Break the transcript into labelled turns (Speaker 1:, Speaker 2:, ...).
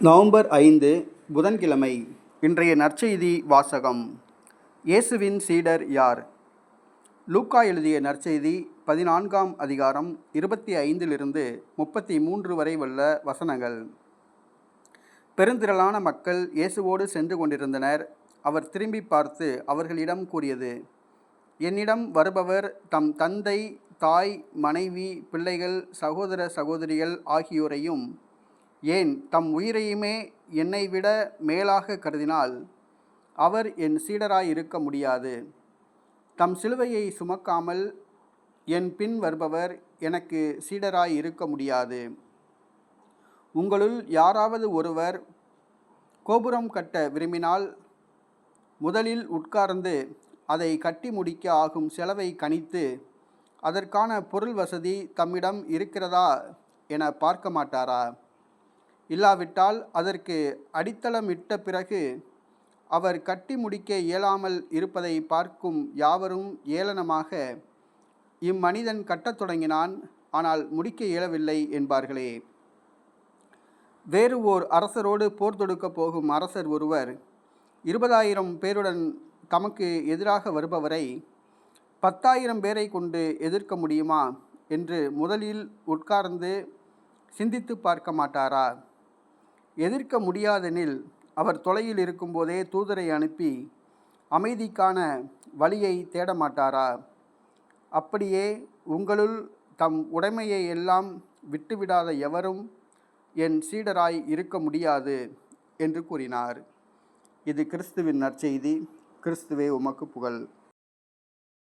Speaker 1: November ஐந்து புதன்கிழமை இன்றைய நற்செய்தி வாசகம். இயேசுவின் சீடர் யார்? லூக்கா எழுதிய நற்செய்தி பதினான்காம் அதிகாரம் இருபத்தி ஐந்திலிருந்து முப்பத்தி மூன்று வரை உள்ள வசனங்கள். பெருந்திரளான மக்கள் இயேசுவோடு சென்று கொண்டிருந்தனர். அவர் திரும்பி பார்த்து அவர்களிடம் கூறியது என்னிடம் வருபவர் தம் தந்தை தாய் மனைவி பிள்ளைகள் சகோதர சகோதரிகள் ஆகியோரையும் ஏன் தம் உயிரையுமே என்னை விட மேலாக கருதினால் அவர் என் சீடராய் இருக்க முடியாது. தம் சிலுவையை சுமக்காமல் என் பின் வருபவர் எனக்கு சீடராய் இருக்க முடியாது. உங்களுள் யாராவது ஒருவர் கோபுரம் கட்ட விரும்பினால் முதலில் உட்கார்ந்து அதை கட்டி முடிக்க ஆகும் செலவை கணித்து அதற்கான பொருள் வசதி தம்மிடம் இருக்கிறதா என பார்க்க மாட்டாரா? இல்லாவிட்டால் அதற்கு அடித்தளமிட்ட பிறகு அவர் கட்டி முடிக்க இயலாமல் இருப்பதை பார்க்கும் யாவரும் ஏளனமாக இம்மனிதன் கட்டத் தொடங்கினான் ஆனால் முடிக்க இயலவில்லை என்பார்களே. வேறு ஓர் அரசரோடு போர் தொடுக்கப் போகும் அரசர் ஒருவர் இருபதாயிரம் பேருடன் தமக்கு எதிராக வருபவரை பத்தாயிரம் பேரை கொண்டு எதிர்க்க முடியுமா? என்று முதலில் உட்கார்ந்து சிந்தித்து பார்க்க மாட்டாரா? எதிர்க்க முடியாதெனில் அவர் தொலையில் இருக்கும்போதே தூதரை அனுப்பி அமைதிக்கான வழியை தேட மாட்டாரா அப்படியே உங்களுள் தம் உடைமையை எல்லாம் விட்டுவிடாத எவரும் என் சீடராய் இருக்க முடியாது என்று கூறினார். இது கிறிஸ்துவின் நற்செய்தி. கிறிஸ்துவே உமக்கு புகழ்.